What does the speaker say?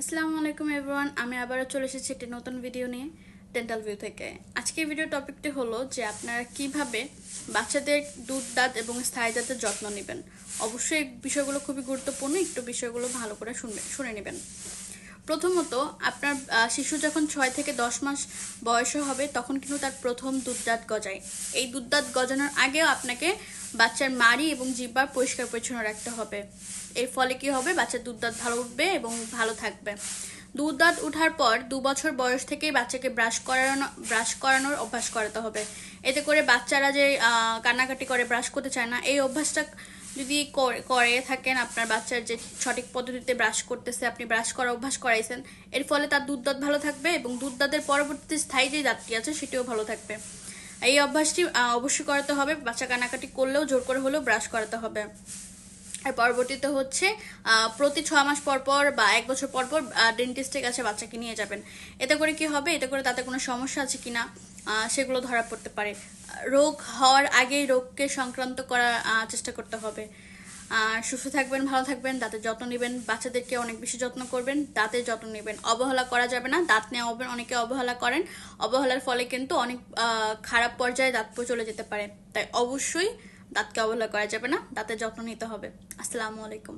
আসসালামু আলাইকুম এভরিওয়ান, আমি আবারও চলে এসেছি একটি নতুন ভিডিও নিয়ে ডেন্টাল ভিউ থেকে। আজকে ভিডিও টপিকটি হলো যে আপনারা কীভাবে বাচ্চাদের দুধ, দাঁত এবং স্থায়ী দাঁতের যত্ন নেবেন। অবশ্যই বিষয়গুলো খুবই গুরুত্বপূর্ণ, একটু বিষয়গুলো ভালো করে শুনবে শুনে নেবেন। প্রথমত আপনার শিশু যখন ছয় থেকে দশ মাস বয়স হবে, তখন কিন্তু তার প্রথম দুধদাঁত গজায়। এই দুধদাঁত গজানোর আগেও আপনাকে বাচ্চার মাড়ি এবং জিব্বার পরিষ্কার পরিচ্ছন্ন রাখতে হবে। এর ফলে কি হবে? বাচ্চার দুধদাঁত ভালো উঠবে এবং ভালো থাকবে। দুধ দাঁত উঠার পর দু বছর বয়স থেকেই বাচ্চাকে ব্রাশ করানো, ব্রাশ করানোর অভ্যাস করাতে হবে। এতে করে বাচ্চারা যে কান্নাকাটি করে, ব্রাশ করতে চায় না, এই অভ্যাসটা যদি করে- থাকেন, আপনার বাচ্চার যে সঠিক পদ্ধতিতে ব্রাশ করতেছে, আপনি ব্রাশ করা অভ্যাস করাইছেন, এর ফলে তার দুধ দাঁত ভালো থাকবে এবং দুধ দাঁতের পরবর্তীতে স্থায়ী যে দাঁতটি আছে, সেটিও ভালো থাকবে। এই অভ্যাসটি অবশ্যই করাতে হবে, বাচ্চা কানাকাটি করলেও জোর করে হলেও ব্রাশ করাতে হবে। আর পরবর্তীতে হচ্ছে প্রতি ছ মাস পর পর বা এক বছর পর পর ডেন্টিস্টের কাছে বাচ্চাকে নিয়ে যাবেন। এতে করে কি হবে? এতে করে তাতে কোনো সমস্যা আছে কিনা? আহ, সেগুলো ধরা পড়তে পারে। রোগ হওয়ার আগেই রোগকে সংক্রান্ত করার চেষ্টা করতে হবে। আর সুস্থ থাকবেন ভালো থাকবেন দাঁতের যত্ন নেবেন। বাচ্চাদেরকে অনেক বেশি যত্ন করবেন দাঁতের যত্ন নেবেন। অবহেলা করা যাবে না দাঁত নেওয়া হবে অনেকে অবহেলা করেন। অবহেলার ফলে কিন্তু অনেক খারাপ পর্যায়ে দাঁত চলে যেতে পারে। তাই অবশ্যই দাঁতকে অবহেলা করা যাবে না দাঁতের যত্ন নিতে হবে। আসসালামু আলাইকুম।